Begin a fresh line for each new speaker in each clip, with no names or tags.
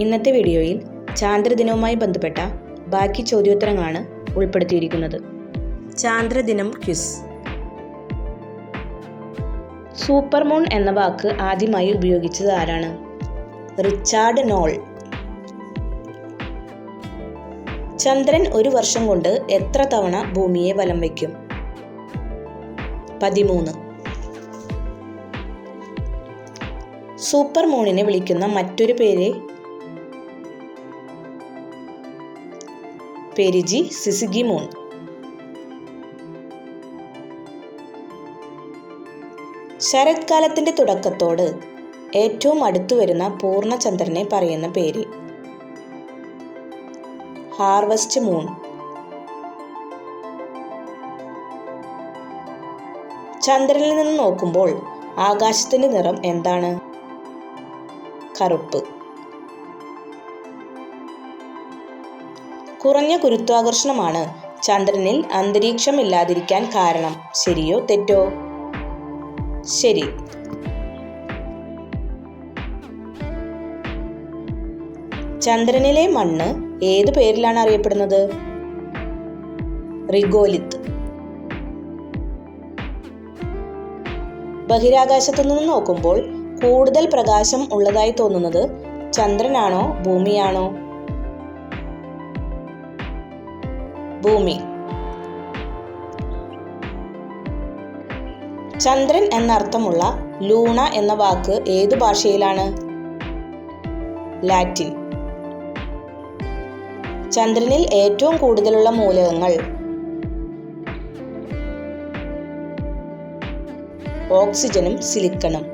ഇന്നത്തെ വീഡിയോയിൽ ചാന്ദ്രദിനവുമായി ബന്ധപ്പെട്ട ബാക്കി ചോദ്യോത്തരങ്ങളാണ് ഉൾപ്പെടുത്തിയിരിക്കുന്നത്. ചാന്ദ്രദിനം ക്വിസ്. സൂപ്പർ മൂൺ എന്ന വാക്ക് ആദ്യമായി ഉപയോഗിച്ചത് ആരാണ്? Richard Nol. ചന്ദ്രൻ ഒരു വർഷം കൊണ്ട് എത്ര തവണ ഭൂമിയെ വലം വയ്ക്കും? പതിമൂന്ന്. സൂപ്പർ മൂണിനെ വിളിക്കുന്ന മറ്റൊരു പേര്? പെരിജി സിസിഗി മൂൺ ശരത്കാലത്തിന്റെ തുടക്കത്തോട് ഏറ്റവും അടുത്തു വരുന്ന പൂർണചന്ദ്രനെ പറയുന്ന പേര്? Harvest moon. ചന്ദ്രനിൽ നിന്ന് നോക്കുമ്പോൾ ആകാശത്തിന്റെ നിറം എന്താണ്? കറുപ്പ്. കുറഞ്ഞ ഗുരുത്വാകർഷണമാണ് ചന്ദ്രനിൽ അന്തരീക്ഷം ഇല്ലാതിരിക്കാൻ കാരണം. ശരിയോ തെറ്റോ? ശരി. ചന്ദ്രനിലെ മണ്ണ് ഏതു പേരിലാണ് അറിയപ്പെടുന്നത്? റിഗോലിത്ത്. ബഹിരാകാശത്തു നിന്ന് നോക്കുമ്പോൾ കൂടുതൽ പ്രകാശം ഉള്ളതായി തോന്നുന്നത് ചന്ദ്രനാണോ ഭൂമിയാണോ? ഭൂമി. ചന്ദ്രൻ എന്നർത്ഥമുള്ള ലൂണ എന്ന വാക്ക് ഏതു ഭാഷയിലാണ്? ലാറ്റിൻ. ചന്ദ്രനിൽ ഏറ്റവും കൂടുതലുള്ള മൂലകങ്ങൾ ഓക്സിജനും സിലിക്കണും.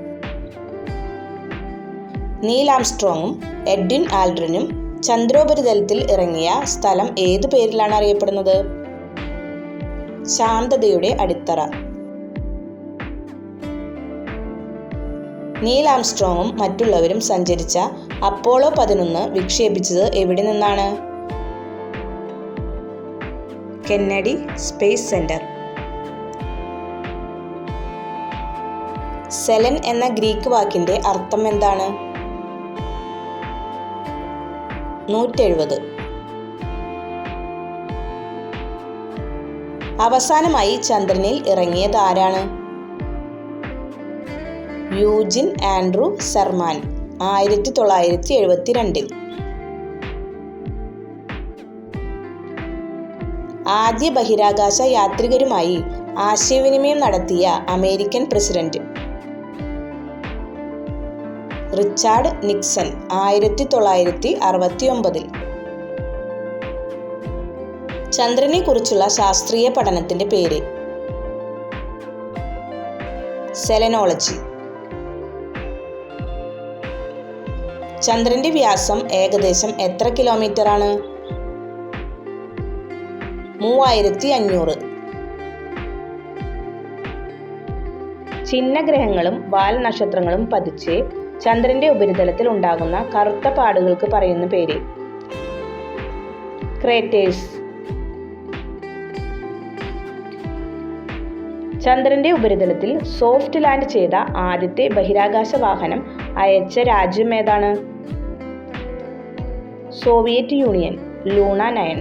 നീലാംസ്ട്രോങ്ങും എഡ്വിൻ ആൽഡ്രനും ചന്ദ്രോപരിതലത്തിൽ ഇറങ്ങിയ സ്ഥലം ഏതു പേരിലാണ് അറിയപ്പെടുന്നത്? ശാന്തതയുടെ അടിത്തറ. നീൽ ആംസ്ട്രോങ്ങും മറ്റുള്ളവരും സഞ്ചരിച്ച അപ്പോളോ പതിനൊന്ന് വിക്ഷേപിച്ചത് എവിടെ നിന്നാണ്? Kennedy space centre. സെലൻ എന്ന ഗ്രീക്ക് വാക്കിന്റെ അർത്ഥം എന്താണ്? നൂറ്റെഴുപത്. അവസാനമായി ചന്ദ്രനിൽ ഇറങ്ങിയത് ആരാണ്? യൂജിൻ ആൻഡ്രൂ സർമാൻ ആയിരത്തി തൊള്ളായിരത്തി എഴുപത്തിരണ്ടിൽ ആദ്യ ബഹിരാകാശ യാത്രികരുമായി ആശയവിനിമയം നടത്തിയ അമേരിക്കൻ പ്രസിഡന്റ് റിച്ചാർഡ് നിക്സൺ ആയിരത്തി തൊള്ളായിരത്തി അറുപത്തി ഒമ്പതിൽ ചന്ദ്രനെ കുറിച്ചുള്ള ശാസ്ത്രീയ പഠനത്തിന്റെ പേര്. സെലനോളജി. ചന്ദ്രന്റെ വ്യാസം ഏകദേശം എത്ര കിലോമീറ്റർ ആണ് മൂവായിരത്തി അഞ്ഞൂറ് ചിഹ്നഗ്രഹങ്ങളും വാൽ നക്ഷത്രങ്ങളും പതിച്ച് ചന്ദ്രന്റെ ഉപരിതലത്തിൽ ഉണ്ടാകുന്ന കറുത്ത പാടുകൾക്ക് പറയുന്ന പേര്. ക്രേറ്റേഴ്സ്. ചന്ദ്രന്റെ ഉപരിതലത്തിൽ സോഫ്റ്റ് ലാൻഡ് ചെയ്ത ആദ്യത്തെ ബഹിരാകാശ വാഹനം അയച്ച രാജ്യം ഏതാണ്? Soviet Union Luna nine.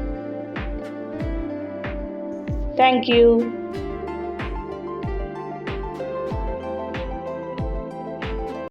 Thank you.